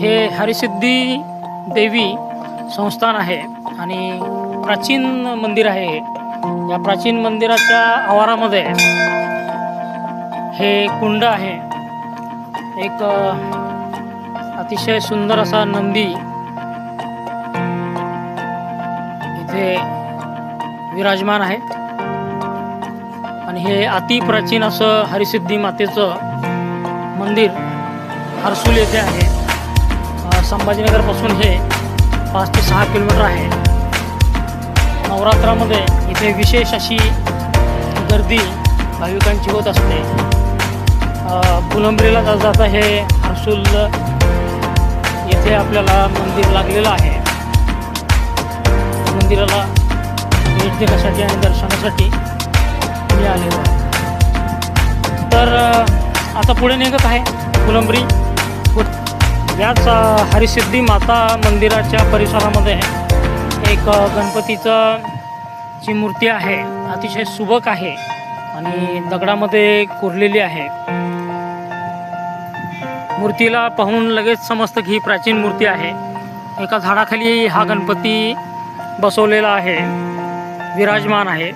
हे हरिसिद्धी देवी संस्थान आहे आणि प्राचीन मंदिर आहे हे. या प्राचीन मंदिराच्या आवारामध्ये हे कुंड आहे. एक अतिशय सुंदर असा नंदी इथे विराजमान आहे. आणि हे अतिप्राचीन असं हरिसिद्धी मातेचं मंदिर हर्सुल येथे आहे. संभाजीनगरपासून हे पाच ते सहा किलोमीटर आहे. नवरात्रामध्ये इथे विशेष अशी गर्दी भाविकांची होत असते. फुलंबरीला फुलंब्रीला जाता जाता हे हर्सुल येथे आपल्याला मंदिर लागलेलं आहे. मंदिराला भेट देण्यासाठी आणि दर्शनासाठी मी आलेलो आहे. तर आता पुढे निघत आहे फुलंबरी याच हरिसिद्धी माता मंदिराच्या परिसरामध्ये एक गणपतीचं ची मूर्ती आहे अतिशय सुबक आहे आणि दगडामध्ये कोरलेली आहे. मूर्तीला पाहून लगेच समजतं की ही प्राचीन मूर्ती आहे. एका झाडाखाली हा गणपती बसवलेला आहे. विराजमान आहे.